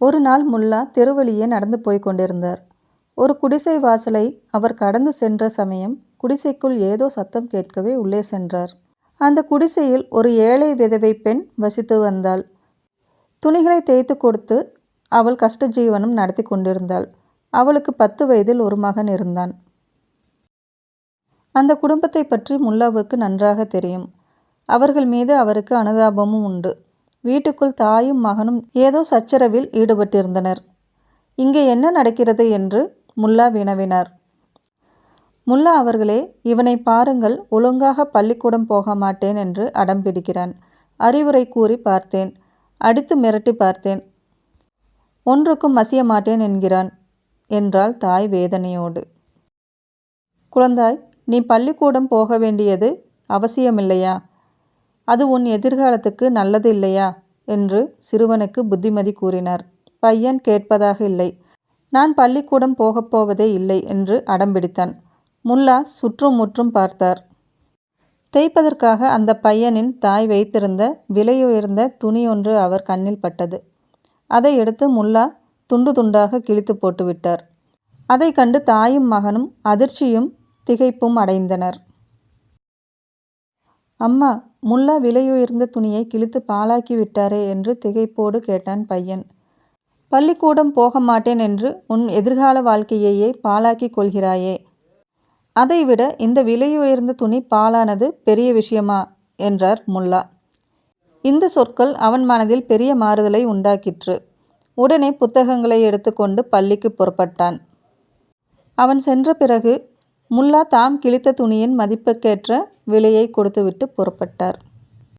ஒரு நாள் முல்லா தெருவழியே நடந்து போய் கொண்டிருந்தார். ஒரு குடிசை வாசலை அவர் கடந்து சென்ற சமயம் குடிசைக்குள் ஏதோ சத்தம் கேட்கவே உள்ளே சென்றார். அந்த குடிசையில் ஒரு ஏழை விதவை பெண் வசித்து வந்தாள். துணிகளை தேய்த்து கொடுத்து அவள் கஷ்ட ஜீவனம் நடத்தி கொண்டிருந்தாள். அவளுக்கு பத்து வயதில் ஒரு மகன் இருந்தான். அந்த குடும்பத்தை பற்றி முல்லாவுக்கு நன்றாக தெரியும். அவர்கள் மீது அவருக்கு அனுதாபமும் உண்டு. வீட்டுக்குள் தாயும் மகனும் ஏதோ சச்சரவில் ஈடுபட்டிருந்தனர். இங்கே என்ன நடக்கிறது என்று முல்லா வினவினார். முல்லா அவர்களே இவனை பாருங்கள் ஒழுங்காக பள்ளிக்கூடம் போக மாட்டேன் என்று அடம்பிடிக்கிறான் அறிவுரை கூறி பார்த்தேன். அடித்து மிரட்டி பார்த்தேன். ஒன்றுக்கும் மசிய மாட்டேன் என்கிறான் என்றாள் தாய் வேதனையோடு. குழந்தாய் நீ பள்ளிக்கூடம் போக வேண்டியது அவசியமில்லையா? அது உன் எதிர்காலத்துக்கு நல்லது இல்லையா? என்று சிறுவனுக்கு புத்திமதி கூறினார். பையன் கேட்பதாக இல்லை. நான் பள்ளிக்கூடம் போகப் போவதே இல்லை என்று அடம்பிடித்தான் முல்லா சுற்றும் முற்றும் பார்த்தார். தேய்ப்பதற்காக அந்த பையனின் தாய் வைத்திருந்த விலையுயர்ந்த துணியொன்று அவர் கண்ணில் பட்டது. அதை எடுத்து முல்லா துண்டு துண்டாக கிழித்து போட்டுவிட்டார். அதை கண்டு தாயும் மகனும் அதிர்ச்சியும் திகைப்பும் அடைந்தனர். அம்மா முல்லா விலையுயர்ந்த துணியை கிழித்து பாழாக்கி விட்டாரே என்று திகைப்போடு கேட்டான் பையன். பள்ளிக்கூடம் போக மாட்டேன் என்று உன் எதிர்கால வாழ்க்கையையே பாழாக்கி கொள்கிறாயே. அதைவிட இந்த விலையுயர்ந்த துணி பாழானது பெரிய விஷயமா? என்றார் முல்லா. இந்த சொற்கள் அவன் மனதில் பெரிய மாறுதலை உண்டாக்கிற்று. உடனே புத்தகங்களை எடுத்துக்கொண்டு பள்ளிக்கு புறப்பட்டான். அவன் சென்ற பிறகு முல்லா தாம் கிழித்த துணியின் மதிப்புக்கேற்ற விலையை கொடுத்துவிட்டு புறப்பட்டார்.